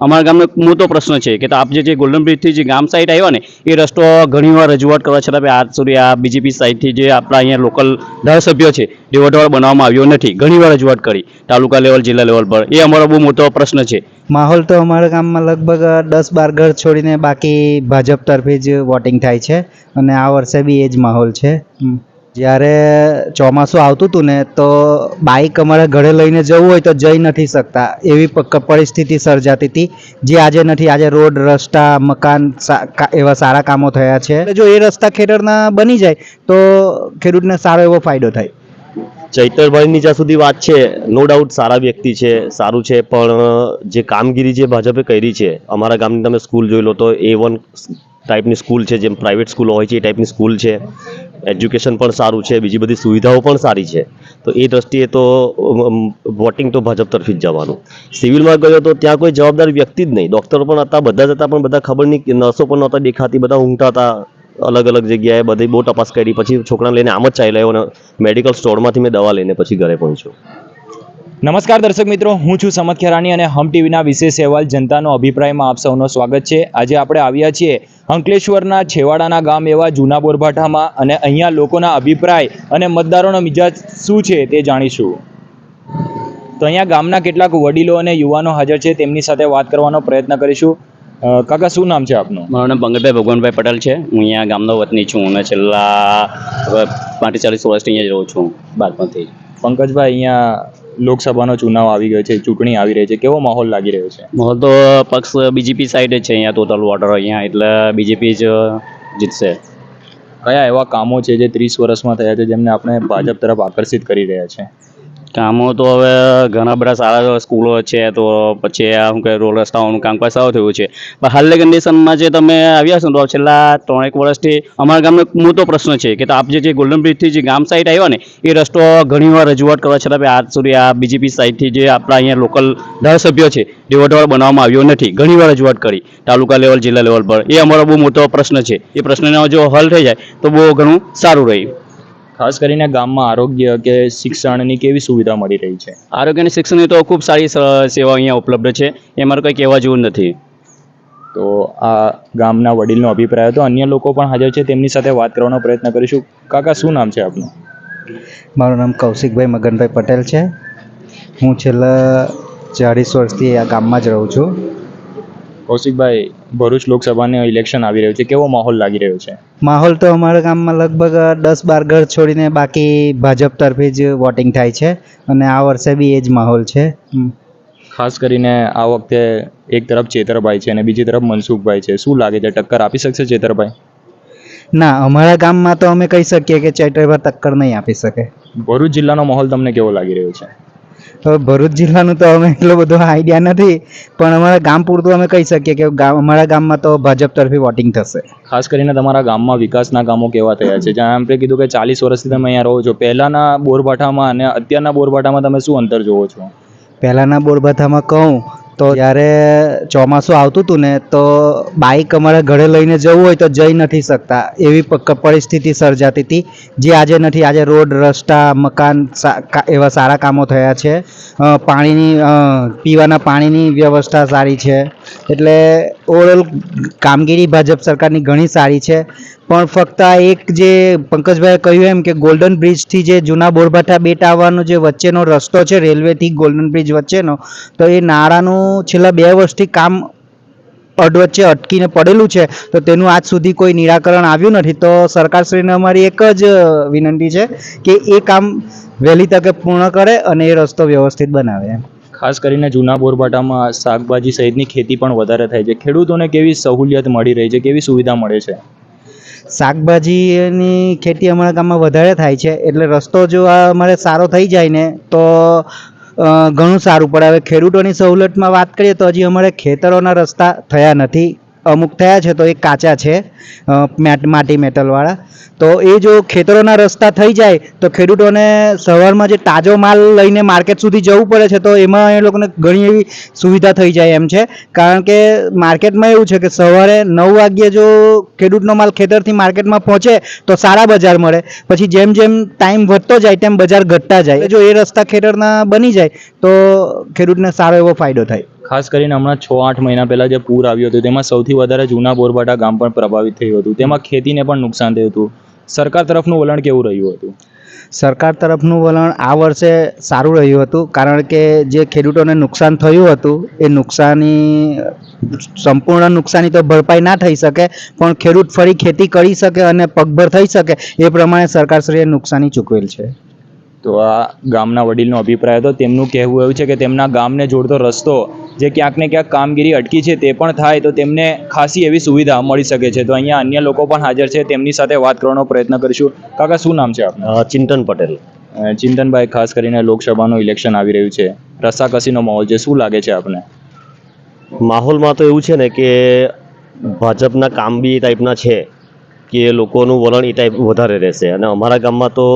અમારા ગામનો મોટો પ્રશ્ન છે કે આપ જે ગોલ્ડન બ્રિજથી જે ગામ સાઈડ આવ્યા ને, એ રસ્તો ઘણીવાર રજૂઆત કરવા છતાં આજ સુધી આ બીજેપી સાઈડથી જે આપણા અહીંયા લોકલ ધારાસભ્યો છે, જે વટવાળ બનાવવામાં આવ્યો નથી ઘણીવાર રજૂઆત કરી, તાલુકા લેવલ જિલ્લા લેવલ પર. એ અમારો બહુ મોટો પ્રશ્ન છે. માહોલ તો અમારા ગામમાં લગભગ દસ બાર ઘર છોડીને બાકી ભાજપ તરફે જ વોટિંગ થાય છે, અને આ વર્ષે બી એ જ માહોલ છે. જ્યારે ચોમાસું આવતું હતું ને, તો બાઇક અમારે ઘરે લઈને જવું હોય તો જઈ નથી શકતા. એવી પરિસ્થિતિ સર્જાતી હતી, જે આજે નથી. આજે રોડ, રસ્તા, મકાન એવા સારા કામો થયા છે. જો એ રસ્તા ખેડૂતના બની જાય, તો ખેડૂતને સારો એવો ફાયદો થાય. ચૈતરભાઈની જ્યાં સુધી વાત છે નો ડાઉટ સારા વ્યક્તિ છે, સારું છે, પણ જે કામગીરી જે ભાજપે કરી છે, અમારા ગામની તમે સ્કૂલ જોઈ લો તો એ વન ટાઈપની સ્કૂલ છે, જેમ પ્રાઇવેટ સ્કૂલો હોય છે, એ ટાઈપની સ્કૂલ છે. એજ્યુકેશન પણ સારું છે, બીજી બધી સુવિધાઓ પણ સારી છે. તો એ દ્રષ્ટિએ તો વોટિંગ તો ભાજપ તરફી જ જવાનું. સિવિલમાં ગયો તો ત્યાં કોઈ જવાબદાર વ્યક્તિ જ નહીં. ડૉક્ટરો પણ હતા, બધા જ હતા, પણ બધા ખબર નહીં નર્સો પણ નહોતા દેખાતી, બધા ઊંઘતા હતા. અલગ અલગ જગ્યાએ બધી બહુ તપાસ કરી, પછી છોકરાને લઈને આમ જ ચાલ્યો અને મેડિકલ સ્ટોરમાંથી મેં દવા લઈને પછી ઘરે પહોંચ્યો. નમસ્કાર દર્શક મિત્રો હું છું સમત ખેરાની અને હમ ટીવીના વિશેષ અહેવાલ જનતાનો અભિપ્રાયમાં આપ સૌનો સ્વાગત છે. આજે આપણે આવ્યા છીએ અંકલેશ્વરના છેવાડાના ગામ એવા જૂના બોરભાઠામાં અને અહીંયા લોકોના અભિપ્રાય અને મતદારોનો મિજાજ શું છે તે જાણીશું. તો અહીંયા ગામના કેટલાક વડીલો અને યુવાનો હાજર છે તેમની સાથે વાત કરવાનો પ્રયત્ન કરીશું. કાકા શું નામ છે આપનું? મારું નામ પંકજભાઈ ભગવાનભાઈ પટેલ છે. હું અહીંયા ગામનો વતની છું. અને છેલ્લા પાંત્રીસ ચાલીસ વર્ષથી અહીંયા જ રહું છું બાળપણથી. પંકજભાઈ અહીંયા લોકસભાનો ચુનાવ આવી ગયો છે ચૂંટણી આવી રહી છે કેવો માહોલ લાગી રહ્યો છે? માહોલ તો પક્ષ બીજેપી સાઈડ જ છે અહીંયા ટોટલ વોટર અહીંયા એટલે બીજેપી જ જીતશે. કયા એવા કામો છે જે ત્રીસ વર્ષમાં થયા છે જેમને આપણે ભાજપ તરફ આકર્ષિત કરી રહ્યા છે? કામો તો હવે ઘણા બધા સારા સ્કૂલો છે, તો પછી આ શું કહે રોડ રસ્તાઓનું કામકાજ સારું થયું છે. પણ હાલની કન્ડિશનમાં જે તમે આવ્યા છો તો છેલ્લા ત્રણેક વર્ષથી અમારા ગામનો મોટો પ્રશ્ન છે કે આપ જે ગોલ્ડન બ્રિજથી જે ગામ સાઈડ આવ્યા ને, એ રસ્તો ઘણીવાર રજૂઆત કરવા છતાં આજ સુધી આ બીજેપી સાઈડથી જે આપણા અહીંયા લોકલ ધારાસભ્યો છે, જે વટવાળ બનાવવામાં આવ્યો નથી. ઘણીવાર રજૂઆત કરી, તાલુકા લેવલ જિલ્લા લેવલ પર. એ અમારો બહુ મોટો પ્રશ્ન છે. એ પ્રશ્નનો જો હલ થઈ જાય, તો બહુ ઘણું સારું રહે. ખાસ કરીને ગામમાં આરોગ્ય કે શિક્ષણની કેવી સુવિધા મળી રહી છે? આરોગ્ય અને શિક્ષણની તો ખૂબ સારી સેવા અહીંયા ઉપલબ્ધ છે. એ મારે કંઈ કહેવા જેવું નથી. તો આ ગામના વડીલનો અભિપ્રાય હતો. અન્ય લોકો પણ હાજર છે. તેમની સાથે વાત કરવાનો પ્રયત્ન કરીશું. કાકા શું નામ છે આપનું? મારું નામ કૌશિકભાઈ મગનભાઈ પટેલ છે. હું છેલ્લા ચાળીસ વર્ષથી આ ગામમાં જ રહું છું. કૌશિકભાઈ ભરૂચ લોકસભાનું ઇલેક્શન આવી રહ્યું છે. કેવો માહોલ લાગી રહ્યો છે? માહોલ તો અમારા ગામમાં લગભગ દસ બાર ઘર છોડીને બાકી ભાજપ તરફી જ વોટિંગ થાય છે અને આ વર્ષે બી એ જ માહોલ છે. ખાસ કરીને આ વખતે એક તરફ ચેતરભાઈ છે અને બીજી તરફ મનસુખભાઈ છે. શું લાગે છે ટક્કર આપી શકશે ચેતરભાઈ? ના અમારા ગામમાં તો અમે કહી શકીએ કે ચેતરભાઈ ટક્કર નહીં આપી શકે. ભરૂચ જિલ્લાનો માહોલ તમને કેવો લાગી રહ્યો છે? હવે ભરૂચ જિલ્લાનું તો અમે એટલો બધો આઈડિયા નથી પણ અમારા ગામ પૂરતું અમે કહી શકીએ કે ગામ અમારા ગામમાં તો ભાજપ તરફી વોટિંગ થશે. ખાસ કરીને તમારા ગામમાં વિકાસના કામો કેવા થયા છે? જ્યાં આપણે કીધું કે ચાલીસ વર્ષથી તમે અહીંયા રહો છો. પહેલાના બોરભાઠામાં અને અત્યારના બોરભાઠામાં તમે શું અંતર જોવો છો? પહેલાંના બોરભાઠામાં કહું તો જ્યારે ચોમાસું આવતું હતું ને, તો બાઇક અમારે ઘરે લઈને જવું હોય તો જઈ નથી શકતા. એવી પરિસ્થિતિ સર્જાતી હતી, જે આજે નથી. આજે રોડ, રસ્તા, મકાન એવા સારા કામો થયા છે. પાણીની પીવાના પાણીની વ્યવસ્થા સારી છે. એટલે ઓવરઓલ કામગીરી ભાજપ સરકારની ઘણી સારી છે. પણ ફક્ત એક જે પંકજભાઈએ કહ્યું એમ કે ગોલ્ડન બ્રિજથી જે જૂના બોરભાઠા બેટ આવવાનો જે વચ્ચેનો રસ્તો છે રેલવેથી ગોલ્ડન બ્રિજ વચ્ચેનો, તો એ નાળાનું છેલ્લા બે વર્ષથી કામ અડવચ્ચે અટકીને પડેલું છે તો તેનું આજ સુધી કોઈ નિરાકરણ આવ્યું નથી. તો સરકારશ્રીને અમારી એક જ વિનંતી છે કે એ કામ વહેલી તકે પૂર્ણ કરે અને એ રસ્તો વ્યવસ્થિત બનાવે. ખાસ કરીને જૂના બોરબાટામાં શાકભાજી સહિતની ખેતી પણ વધારે થાય છે. ખેડૂતોને કેવી સહુલિયત મળી રહી છે? કેવી સુવિધા મળે છે? શાકભાજીની ખેતી અમારા ગામમાં વધારે થાય છે એટલે રસ્તો જો આ અમારે સારો થઈ જાય ને તો ઘણું સારું પડે હવે ખેડૂતોની સવલતમાં વાત કરીએ તો હજી અમારે ખેતરોના રસ્તા થયા નથી. અમુક થયા છે, તો એ કાચા છે મેટ, માટી મેટલવાળા. તો એ જો ખેતરોના રસ્તા થઈ જાય, તો ખેડૂતોને સવારમાં જે તાજો માલ લઈને માર્કેટ સુધી જવું પડે છે, તો એમાં એ લોકોને ઘણી એવી સુવિધા થઈ જાય એમ છે. કારણ કે માર્કેટમાં એવું છે કે સવારે નવ વાગ્યે જો ખેડૂતનો માલ ખેતરથી માર્કેટમાં પહોંચે, તો સારા બજાર મળે. પછી જેમ જેમ ટાઈમ વધતો જાય, તેમ બજાર ઘટતા જાય. જો એ રસ્તા ખેતરના બની જાય, તો ખેડૂતને સારો એવો ફાયદો થાય. ખાસ કરીને હમણાં છ આઠ મહિના પહેલાં જે પૂર આવ્યું હતું તેમાં સૌથી વધારે જૂના બોરબાટા ગામ પણ પ્રભાવિત થયું હતું. તેમાં ખેતીને પણ નુકસાન થયું હતું. સરકાર તરફનું વલણ કેવું રહ્યું હતું? સરકાર તરફનું વલણ આ વર્ષે સારું રહ્યું હતું કારણ કે જે ખેડૂતોને નુકસાન થયું હતું એ નુકસાની સંપૂર્ણ નુકસાની તો ભરપાઈ ના થઈ શકે પણ ખેડૂત ફરી ખેતી કરી શકે અને પગભર થઈ શકે એ પ્રમાણે સરકારશ્રીએ નુકસાની ચૂકવેલ છે. તો આ ગામના વડીલનો અભિપ્રાય હતો. તેમનું કહેવું એવું છે કે તેમના ગામને જોડતો રસ્તો જે ક્યાંક ને ક્યાંક કામગીરી અટકી છે તે પણ થાય તો તેમને ખાસી એવી સુવિધા મળી શકે છે. તો અહીંયા અન્ય લોકો પણ હાજર છે તેમની સાથે વાત કરવાનો પ્રયત્ન કરીશું. કાકા શું નામ છે આપનું? ચિંતન પટેલ. ચિંતનભાઈ ખાસ કરીને લોકસભાનું ઇલેક્શન આવી રહ્યું છે. રસાકસીનો માહોલ છે શું લાગે છે આપને? માહોલમાં તો એવું છે ને કે ભાજપના કામ બી એ ટાઈપના છે કે લોકોનું વલણ એ ટાઈપ વધારે રહેશે. અને અમારા ગામમાં તો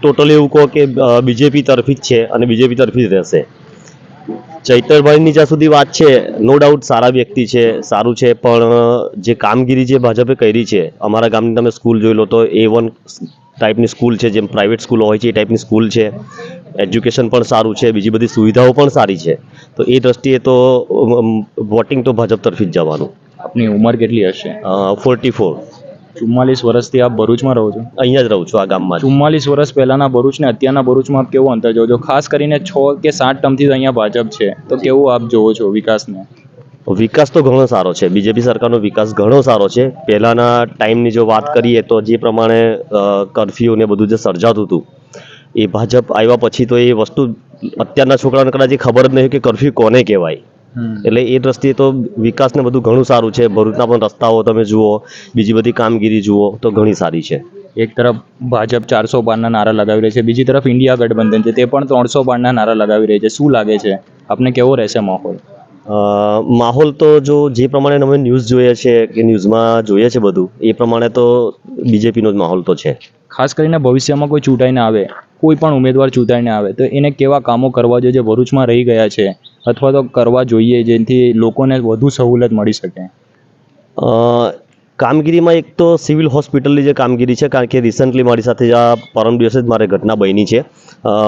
ટોટલી એવું કહો કે બીજેપી તરફી જ છે અને બીજેપી તરફી જ રહેશે. ચૈતરભાઈની જ્યાં સુધી વાત છે નો ડાઉટ સારા વ્યક્તિ છે સારું છે પણ જે કામગીરી જે ભાજપે કરી છે અમારા ગામની તમે સ્કૂલ જોઈ લો તો એ વન ટાઈપની સ્કૂલ છે જેમ પ્રાઇવેટ સ્કૂલો હોય છે એ ટાઈપની સ્કૂલ છે. એજ્યુકેશન પણ સારું છે બીજી બધી સુવિધાઓ પણ સારી છે. તો એ દ્રષ્ટિએ તો વોટિંગ તો ભાજપ તરફી જ જવાનું. આપની ઉંમર કેટલી હશે? ફોર્ટી ફોર ચુમ્માલીસ વર્ષથી આપ ભરૂચમાં રહો છો? અહીંયા જ રહું છું આ ગામમાં. ચુમ્માલીસ વર્ષ પહેલાના ભરૂચ ને અત્યારના ભરૂચમાં આપ કેવું અંતર જોવો છો? ખાસ કરીને છ કે સાત ટર્મથી અહીંયા ભાજપ છે. તો કેવું આપ જોવો છો વિકાસને? વિકાસ તો ઘણો સારો છે. બીજેપી સરકારનો વિકાસ ઘણો સારો છે. પહેલાના ટાઈમની જો વાત કરીએ તો જે પ્રમાણે કરફ્યુ ને બધું જે સર્જાતું હતું એ ભાજપ આવ્યા પછી તો એ વસ્તુ અત્યારના છોકરાઓને કદાચ ખબર જ નહીં કે કરફ્યુ કોને કહેવાય. એટલે એ દ્રષ્ટિએ તો વિકાસને બધું ઘણું સારું છે. ભરૂચના પણ રસ્તાઓ તમે જુઓ બીજી બધી કામગીરી જુઓ તો ઘણી સારી છે. એક તરફ ભાજપ ચારસો બારના નારા લગાવી રહી છે બીજી તરફ ઇન્ડિયા ગઠબંધન છે તે પણ ત્રણસો બારના નારા લગાવી રહી છે. શું લાગે છે? આપને કેવો રહેશે માહોલ? માહોલ તો જો જે પ્રમાણે અમે ન્યૂઝ જોઈએ છે કે ન્યૂઝમાં જોઈએ છે બધું એ પ્રમાણે તો બીજેપીનો જ માહોલ તો છે. ખાસ કરીને ભવિષ્યમાં કોઈ ચૂંટાઈને આવે કોઈ પણ ઉમેદવાર ચૂંટાઈને આવે તો એને કેવા કામો કરવા જોઈએ જે ભરૂચમાં રહી ગયા છે અથવા તો કરવા જોઈએ જેથી લોકોને વધુ સહુલત મળી શકે? કામગીરીમાં એક તો સિવિલ હોસ્પિટલની જે કામગીરી છે કારણ કે રિસન્ટલી મારી સાથે આ પરમ દિવસે જ મારે ઘટના બની છે.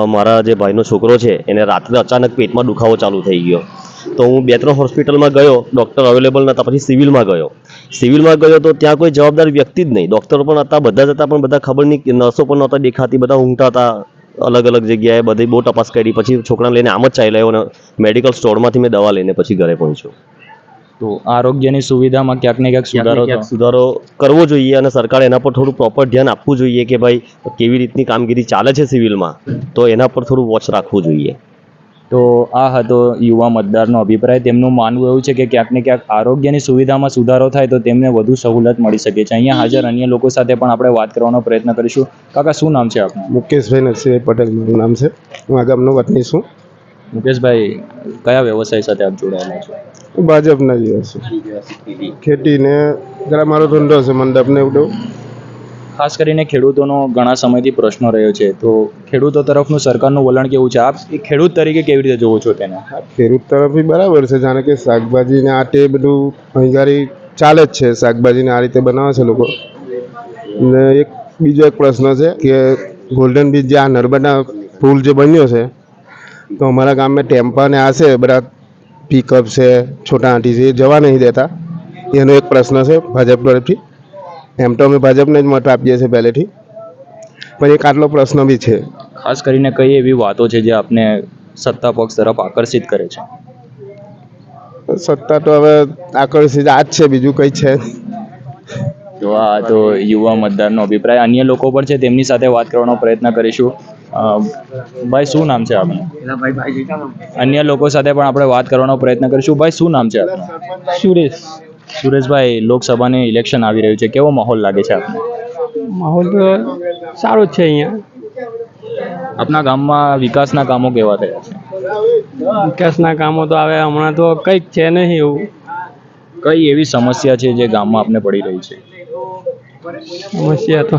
મારા જે ભાઈનો છોકરો છે એને રાત્રે અચાનક પેટમાં દુખાવો ચાલુ થઈ ગયો. તો હું બે ત્રણ હોસ્પિટલમાં ગયો ડૉક્ટર અવેલેબલ નહોતા પછી સિવિલમાં ગયો. સિવિલમાં ગયો તો ત્યાં કોઈ જવાબદાર વ્યક્તિ જ નહીં. ડૉક્ટર પણ હતા બધા જ હતા પણ બધા ખબર નહીં નર્સો પણ નહોતા દેખાતી બધા ઊંઘતા હતા અલગ અલગ જગ્યાએ બધી બહુ તપાસ કરી પછી છોકરાને લઈને આમ જ ચાલ્યો અને મેડિકલ સ્ટોરમાંથી મેં દવા લઈને પછી ઘરે પહોંચ્યો. તો આરોગ્યની સુવિધામાં ક્યાંક ને ક્યાંક સુધારો સુધારો કરવો જોઈએ અને સરકારે એના પર થોડું પ્રોપર ધ્યાન આપવું જોઈએ કે ભાઈ કેવી રીતની કામગીરી ચાલે છે સિવિલમાં. તો એના પર થોડું વોચ રાખવું જોઈએ. તો આ હતો યુવા મતદારનો અભિપ્રાય. તેમનું માનવું એવું છે કે ક્યાંક ને ક્યાંક આરોગ્યની સુવિધામાં સુધારો થાય તો તેમને વધુ સહુલત મળી શકે છે. અહીંયા હાજર અન્ય લોકો સાથે પણ આપણે વાત કરવાનો પ્રયત્ન કરીશું. કાકા શું નામ છે આપનું? મુકેશભાઈ નરસિંહભાઈ પટેલ મારું નામ છે. હું આ ગામનો વતની છું. મુકેશભાઈ કયા વ્યવસાય સાથે આપ જોડાયેલા છો? ભાજપના જ ખેતી ખેતીને જરા મારો ધંધો છે મંડપને એવું ખાસ કરીને ખેડૂતોનો ઘણા સમયથી પ્રશ્ન રહ્યો છે. તો ખેડૂતો તરફનું સરકારનું વલણ કેવું છે? આપ એ ખેડૂત તરીકે કેવી રીતે જોવો છો તેને? ખેડૂત તરફથી બરાબર છે. જાણે કે શાકભાજીને આ તે બધું અહીંગારી ચાલે જ છે. શાકભાજીને આ રીતે બનાવે છે લોકો. ને એક બીજો એક પ્રશ્ન છે કે ગોલ્ડન બીચ જે આ નર્મદા પુલ જે બન્યો છે, તો અમારા ગામમાં ટેમ્પા ને આ છે, બધા પિકઅપ છે, છોટા આંટી છે જવા નહીં દેતા. એનો એક પ્રશ્ન છે ભાજપ તરફથી. એમ તો અમે ભાજપને જ મત આપીએ છીએ પહેલેથી. પણ એક આટલો પ્રશ્ન બી છે. ખાસ કરીને કઈ એવી વાતો છે જે આપને સત્તા પક્ષ તરફ આકર્ષિત કરે છે? સત્તા તો હવે આકર્ષિત આ જ છે બીજું કંઈ છે. તો આ તો યુવા મતદારનો અભિપ્રાય. અન્ય લોકો પણ છે તેમની સાથે વાત કરવાનો પ્રયત્ન કરીશું. ભાઈ શું નામ છે આપનું? અન્ય લોકો સાથે પણ આપણે વાત કરવાનો પ્રયત્ન કરીશું. ભાઈ શું નામ છે આપનું? સુરેશ. સુરેશભાઈ લોકસભાની ઇલેક્શન આવી રહ્યું છે. કેવો માહોલ લાગે છે આપને? માહોલ તો સારો જ છે અહીંયા. આપના ગામમાં વિકાસના કામો કેવા થયા છે? વિકાસના કામો તો હવે હમણાં તો કંઈક છે નહીં એવું. કઈ એવી સમસ્યા છે જે ગામમાં આપને પડી રહી છે? સમસ્યા તો